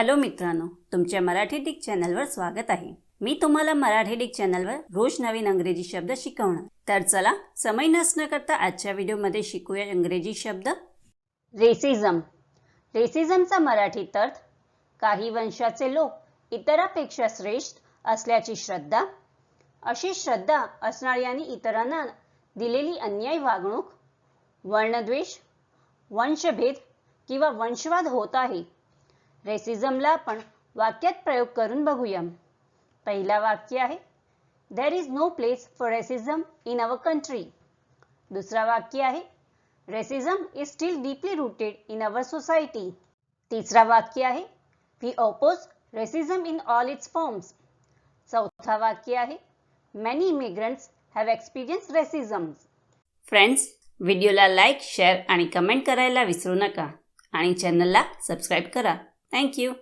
Hello मित्रांनो तुमच्या Marathi Dick चॅनलवर स्वागत आहे. मी तुम्हाला मराठी डिक चॅनलवर रोज नवीन अंग्रेजी शब्द शिकवणार. तर चला समय नसणं करता आजच्या व्हिडिओमध्ये शिकूया इंग्रजी शब्द. रेसिझम रेसिझमचा मराठीत अर्थ काही वंशाचे लोक इतरापेक्षा श्रेष्ठ असल्याची श्रद्धा. अशी श्रद्धा असणाऱ्यांनी इतरांना दिलेली अन्याय वागणूक वर्णद्वेष वंशभेद किंवा वंशवाद होत आहे. रेसिझमला आपण वाक्यात प्रयोग करून बघूया. पहिला वाक्य आहे there is no place for racism in our country दुसरा वाक्य आहे racism is still deeply rooted in our society तिसरा वाक्य आहे we oppose racism in all its forms चौथा वाक्य आहे many immigrants have experience racism friends व्हिडिओला लाईक शेअर आणि कमेंट करायला विसरू नका. आणि चॅनलला सबस्क्राईब करा. Thank you.